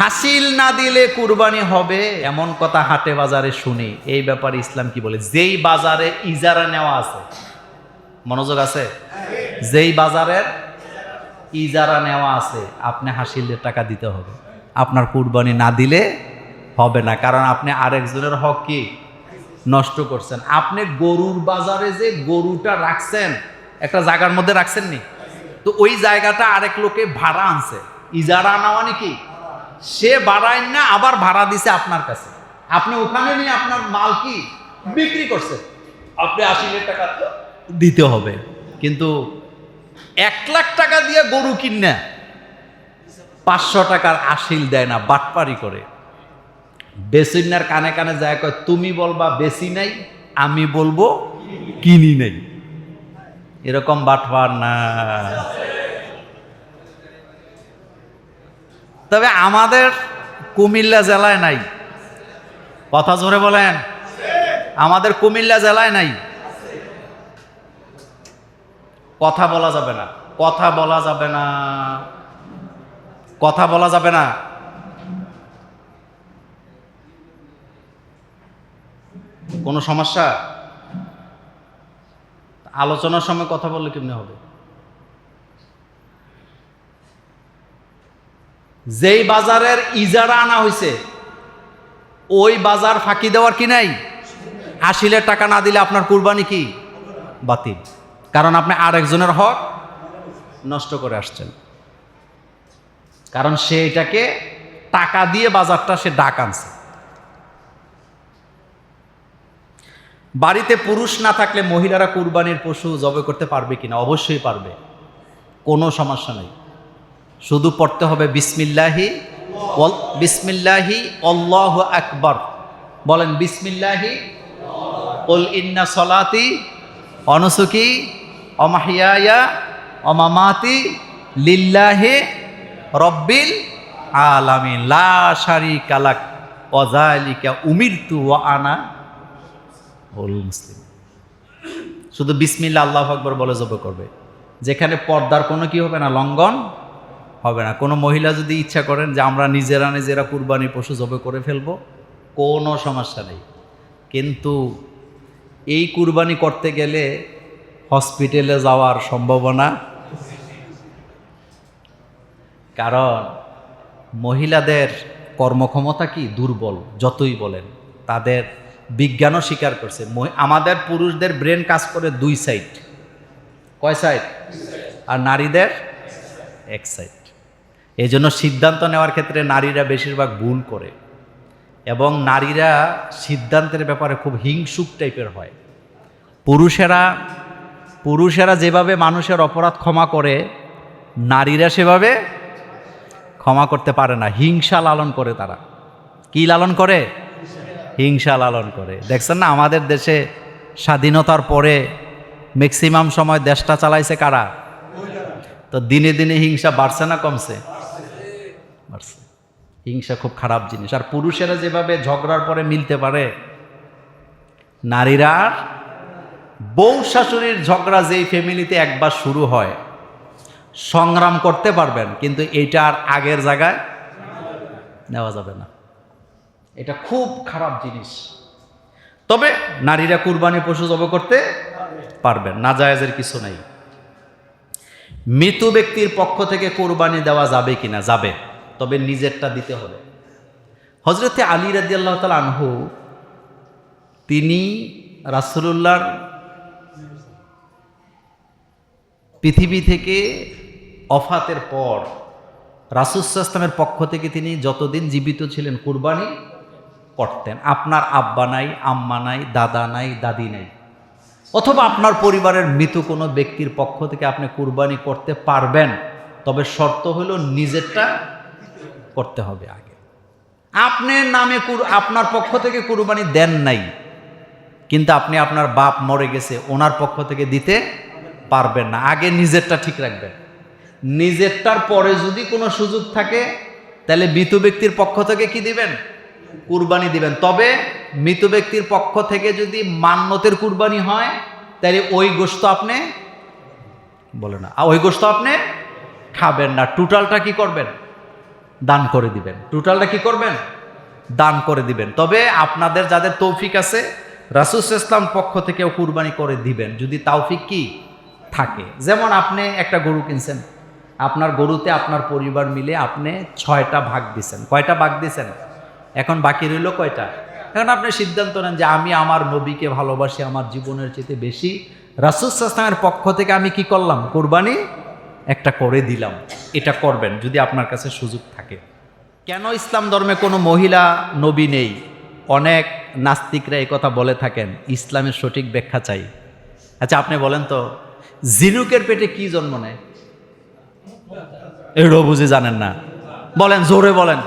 হাসিল না দিলে কুরবানি হবে, এমন কথা হাটে বাজারে শুনি। এই ব্যাপারে ইসলাম কি বলে? যেই বাজারে ইজারা নেওয়া আছে, মনোযোগ আছে? যেই বাজারের ইজারা নেওয়া আছে, আপনি হাসিলের টাকা দিতে হবে। আপনার কুরবানি না দিলে হবে না, কারণ আপনি আরেকজনের হক কি? নষ্ট করছেন। আপনি গরুর বাজারে যে গরুটা রাখছেন, একটা জায়গার মধ্যে রাখছেন নি তো ওই জায়গাটা আরেক লোকে ভাড়া আনছে। ইজারা নেওয়া নাকি? সে বাড়ায় না আবার ভাড়া দিছে আপনার কাছে। আপনি ওখানে নিয়ে আপনার মাল কি বিক্রি করছে আপনি আশি লাখ টাকা দিতে হবে। কিন্তু এক লাখ টাকা দিয়ে গরু কিনে পাঁচশো টাকার আশিল দেয় না বাটপারি করে। বেসিনার কানে কানে যায় কয় তুমি বলবা বেশি নাই আমি বলব কিনি নাই। এরকম বাটপার না। তবে আমাদের কুমিল্লা জেলায় নাই। কথা জোরে বলেন। আমাদের কুমিল্লা জেলায় নাই। কথা বলা যাবে না। কথা বলা যাবে না। কথা বলা যাবে না। কোনো সমস্যা? আলোচনার সময় কথা বললে কেমনি হবে? যেই বাজারের ইজারা আনা হয়েছে ওই বাজার ফাঁকি দেওয়ার কি নাই? আশিলের টাকা না দিলে আপনার কুরবানি কি? বাতিল। কারণ আপনি আরেকজনের হক নষ্ট করে আসছেন। কারণ সে এটাকে টাকা দিয়ে বাজারটা সে ডাক আনছে। বাড়িতে পুরুষ না থাকলে মহিলারা কুরবানির পশু জবে করতে পারবে কিনা? অবশ্যই পারবে। কোনো সমস্যা নেই। শুধু পড়তে হবে বিসমিল্লাহি বিসমিল্লাহি অল্লাহ আকবর। বলেন বিসমিল্লাহি ওল ইন্না সলাতি অনসুকি, অমাহিয়ায়া, অমামাতি লিল্লাহে রব্বিল আলামিন। লা শারিকা লাক ওয়াজালিকা উমিরতু ওয়া আনা ওল মুসলিম। শুধু বিসমিল্লা আল্লাহ আকবর বলে জব করবে। যেখানে পর্দার কোনো কি হবে না, লঙ্ঘন হবে না। কোনো মহিলা যদি ইচ্ছা করেন যে আমরা নিজেরা নিজেরা কুরবানি পশু জবে করে ফেলব, কোনো সমস্যা নেই। কিন্তু এই কুরবানি করতে গেলে হসপিটালে যাওয়ার সম্ভাবনা কারণ মহিলাদের কর্মক্ষমতা কি? দুর্বল, যতই বলেন। তাদের বিজ্ঞানও স্বীকার করছে। আমাদের পুরুষদের ব্রেন কাজ করে দুই সাইড। কয় সাইড? আর নারীদের এক সাইড। এই জন্য সিদ্ধান্ত নেওয়ার ক্ষেত্রে নারীরা বেশিরভাগ ভুল করে। এবং নারীরা সিদ্ধান্তের ব্যাপারে খুব হিংসুক টাইপের হয়। পুরুষেরা পুরুষেরা যেভাবে মানুষের অপরাধ ক্ষমা করে, নারীরা সেভাবে ক্ষমা করতে পারে না। হিংসা লালন করে তারা। কি লালন করে? হিংসা লালন করে। দেখছেন না, আমাদের দেশে স্বাধীনতার পরে ম্যাক্সিমাম সময় দেশটা চালাইছে কারা? তো দিনে দিনে হিংসা বাড়ছে না, কমছে। হিংসা খুব খারাপ জিনিস। আর পুরুষেরা যেভাবে ঝগড়ার পরে মিলতে পারে, নারীরা বউ শাশুড়ির ঝগড়া যেই ফ্যামিলিতে একবার শুরু হয়, সংগ্রাম করতে পারবেন, কিন্তু এটা আর আগের জায়গায় নেওয়া যাবে না। এটা খুব খারাপ জিনিস। তবে নারীরা কুরবানি পশু জব করতে পারবেন, না জায়েজের কিছু নাই। মৃত ব্যক্তির পক্ষ থেকে কোরবানি দেওয়া যাবে কিনা? যাবে। তবে নিজেরটা দিতে হবে। হজরতে আলী রাজি আল্লাহ তাল আনহু, তিনি রাসুলুল্লাহর পৃথিবী থেকে অফাতের পর রাসুসাস্তামের পক্ষ থেকে তিনি যতদিন জীবিত ছিলেন কুরবানি করতেন। আপনার আব্বা নাই, আম্মা নাই, দাদা নাই, দাদি নাই। অথবা আপনার পরিবারের মৃত কোনো ব্যক্তির পক্ষ থেকে আপনি কুরবানি করতে পারবেন, তবে শর্ত হলো নিজেরটা করতে হবে আগে। আপনার নামে আপনার পক্ষ থেকে কুরবানি দেন নাই, কিন্তু আপনি আপনার বাপ মরে গেছে, ওনার পক্ষ থেকে দিতে পারবেন না। আগে নিজেরটা ঠিক রাখবেন। নিজেরটার পরে যদি কোনো সুযোগ থাকে, তাহলে মৃত ব্যক্তির পক্ষ থেকে কি দিবেন? কুরবানি দিবেন। তবে মৃত ব্যক্তির পক্ষ থেকে যদি মান্যতের কুরবানি হয়, তাহলে ওই গোস্ত আপনি বলে না ওই গোস্ত আপনি খাবেন না। টোটালটা কি করবেন? দান করে দিবেন। টোটালটা কি করবেন? দান করে দিবেন। তবে আপনাদের যাদের তৌফিক আছে রাসুস ইসলাম পক্ষ থেকেও কুরবানি করে দিবেন। যদি তৌফিক কি? থাকে। যেমন আপনি একটা গরু কিনছেন, আপনার গরুতে আপনার পরিবার মিলে আপনি ছয়টা ভাগ দিছেন। কয়টা ভাগ দিছেন? এখন বাকি রইল কয়টা? এখন আপনি সিদ্ধান্ত নেন যে আমি আমার নবীকে ভালোবাসি, আমার জীবনের চেয়ে বেশি। রাসুস ইসলামের পক্ষ থেকে আমি কি করলাম? কোরবানি একটা করে দিলাম, এটা করবেন যদি আপনার কাছে সুযোগ থাকে। কেন ইসলাম ধর্মে কোনো মহিলা, নবী নেই? অনেক নাস্তিকরা এই কথা বলে থাকেন, ইসলামের সঠিক ব্যাখ্যা চাই। আচ্ছা আপনি বলেন তো, জিনুকের পেটে কি জন্ম নেয়? এটাও বুঝে জানেন না। বলেন, জোরে বলেন।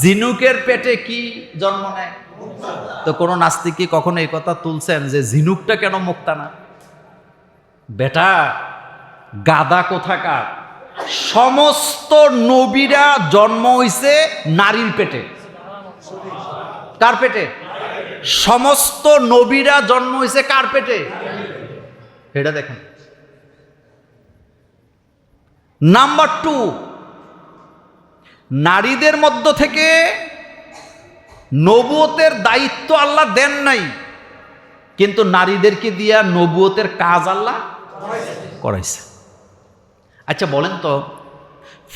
জিনুকের পেটে কি জন্ম নেয়? তো কোনো নাস্তিক কি কখনো এই কথা তুলছেন যে ঝিনুকটা কেন মুক্তা না? বেটা গাদা কোথাকার? সমস্ত নবীরা জন্ম হইছে নারীর পেটে। কার পেটে? সমস্ত নবীরা জন্ম হইছে কার পেটে? এটা দেখেন। নাম্বার টু, নারীদের মধ্য থেকে নবুয়তের দায়িত্ব আল্লাহ দেন নাই। কিন্তু নারীদেরকে দিয়া নবুয়তের কাজ আল্লাহ করাইছে। আচ্ছা বলেন তো,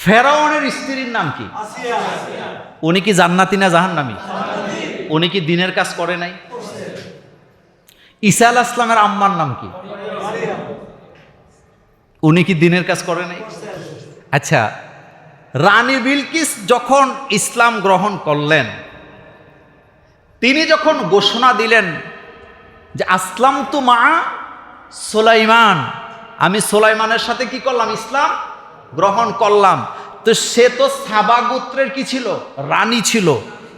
ফেরাউনের স্ত্রীর নাম কি? উনি কি জান্নাতি না জাহান্নামি? উনি কি দিনের কাজ করে নাই? ঈসা আল ইসলামের আম্মার নাম কি? উনি কি দিনের কাজ করে নাই? আচ্ছা রানী বিলকিস যখন ইসলাম গ্রহণ করলেন, তিনি যখন ঘোষণা দিলেন যে আসলাম তু মা সোলাইমান আমি সোলাইমানের সাথে কি করলাম? ইসলাম গ্রহণ করলাম। তো সে তো সাবা গোত্রের কি ছিল? রানী ছিল।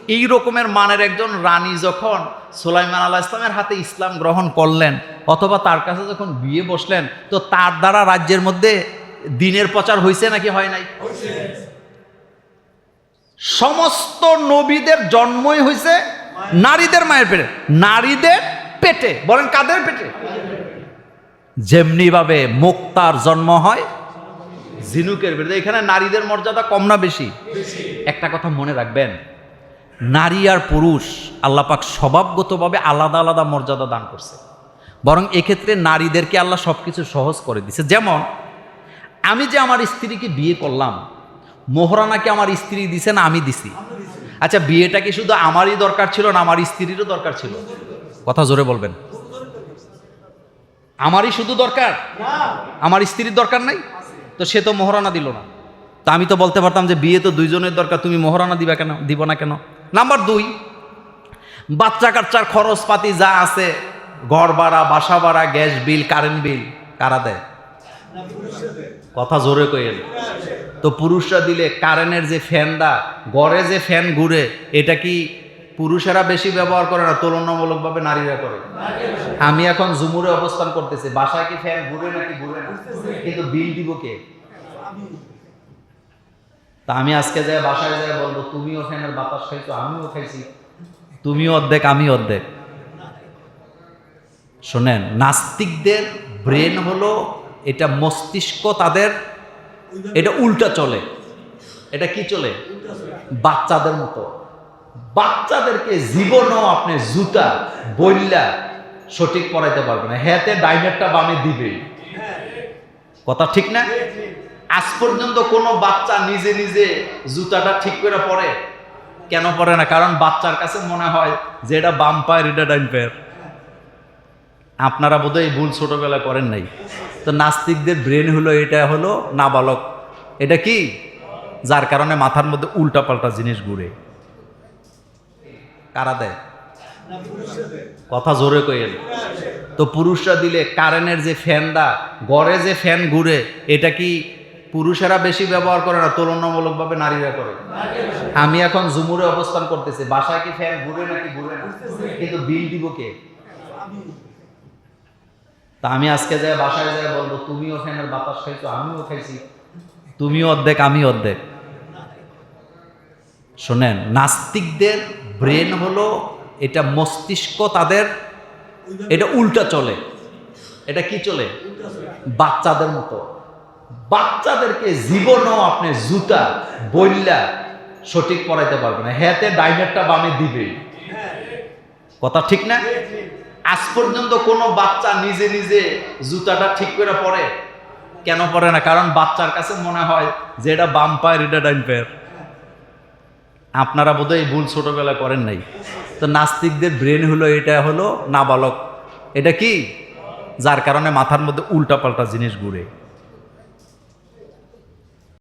এই রকমের মানের একজন রানী যখন সোলাইমান আল্লাহ ইসলামের হাতে ইসলাম গ্রহণ করলেন অথবা তার কাছে যখন বিয়ে বসলেন তো তার দ্বারা রাজ্যের মধ্যে দিনের প্রচার হয়েছে নাকি হয় নাই? সমস্ত নবীদের জন্মই হয়েছে নারীদের মায়ের পেটে। নারীদের পেটে। বলেন কাদের পেটে? যেমনি ভাবে মুক্তার জন্ম হয় ঝিনুকের পেটে এখানে নারীদের মর্যাদা কম না বেশি? একটা কথা মনে রাখবেন নারী আর পুরুষ আল্লাপাক স্বভাবগতভাবে আলাদা আলাদা মর্যাদা দান করছে। বরং এক্ষেত্রে নারীদেরকে আল্লাহ সব কিছু সহজ করে দিছে। যেমন আমি যে আমার স্ত্রীকে বিয়ে করলাম মোহরানাকে আমার স্ত্রী দিছে না আমি দিছি? আচ্ছা বিয়েটা কি শুধু আমারই দরকার ছিল না আমার স্ত্রীরও দরকার ছিল? কথা জোরে বলবেন। আমারই শুধু দরকার? আমার স্ত্রীর দরকার নাই? তো সে তো মোহরানা দিল না। তা আমি তো বলতে পারতাম যে বিয়ে তো দুইজনের দরকার তুমি মোহরানা দিবা কেন দিব না কেন? নাম্বার দুই বাচ্চা কাচ্চার খরচপাতি যা আছে ঘর ভাড়া বাসা ভাড়া গ্যাস বিল কারেন্ট বিল কারা দেয়? কথা জোরে কইেন তো পুরুষরা দিলে কারেন্টের যে ফ্যানটা গড়ে যে ফ্যান ঘুরে এটা কি পুরুষেরা বেশি ব্যবহার করে না, তুলনামূলকভাবে নারীরা করে। আমি এখন জুমুরে অবস্থান করতেছি। বাসায় কি ফ্যান ঘুরে নাকি ঘুরে না? কিন্তু বিল দিব কে? তা আমি আজকে যাই বাসায় যাই বলব, তুমিও ফ্যানের বাতাস খাইছো, আমিও খাইছি। তুমিও অর্ধেক আমি অর্ধেক। শোনেন, নাস্তিকদের ব্রেন হলো এটা মস্তিষ্ক তাদের, এটা উল্টা চলে। এটা কি চলে? বাচ্চাদের মতো। বাচ্চাদেরকে জীবনও আপনি জুতা বইল্লা সঠিক পড়াইতে পারবে না। হ্যাতে ডাইনেরটা বামে দিবে। কথা ঠিক না? আজ পর্যন্ত কোনো বাচ্চা নিজে নিজে জুতাটা ঠিক করে পরে কেন পরে না? কারণ বাচ্চার কাছে মনে হয় যে এটা বাম পায়ের, এটা ডাইন পায়ের। আপনারা বোধহয় ভুল ছোটবেলায় করেন নাই। তো নাস্তিকদের ব্রেন হলো, এটা হলো নাবালক। এটা কি? যার কারণে মাথার মধ্যে উল্টাপাল্টা জিনিস ঘুরে। কারা দেয়? কথা জোরে কইেন তো পুরুষরা দিলে কারেন্টের যে ফ্যানটা, গড়ে যে ফ্যান ঘুরে, এটা কি পুরুষেরা বেশি ব্যবহার করে না, তুলনামূলকভাবে নারীরা করে? আমি এখন জুমুরে অবস্থান করতেছি, বাসায় কি ফ্যান ঘুরে নাকি ঘুরে না? কিন্তু বিল দিব কে? তা আমি আজকে যাই, বাসায় যাই, বলব, তুমিও ফ্যানের বাতাস খাইছো, আমিও খাইছি। তুমিও অর্ধেক আমি অর্ধেক। শোনেন, নাস্তিকদের ব্রেন হলো এটা মস্তিষ্ক তাদের, এটা উল্টা চলে। এটা কি চলে? বাচ্চাদের মতো। বাচ্চাদেরকে জীবনও আপনি জুতা বইল্লা সঠিক পড়াইতে পারবে না। হ্যাতে ডাইনেরটা বামে দিবে। কথা ঠিক না? আজ পর্যন্ত কোনো বাচ্চা নিজে নিজে জুতাটা ঠিক করে পড়ে? কেন পড়ে না? কারণ বাচ্চার কাছে মনে হয় যে এটা বাম পায়ের, এটা ডাইন পায়ের। আপনারা বোধহয় এই ভুল ছোটোবেলা করেন নাই। তো নাস্তিকদের ব্রেন হলো এটা হলো নাবালক। এটা কি? যার কারণে মাথার মধ্যে উল্টাপাল্টা জিনিস ঘুরে।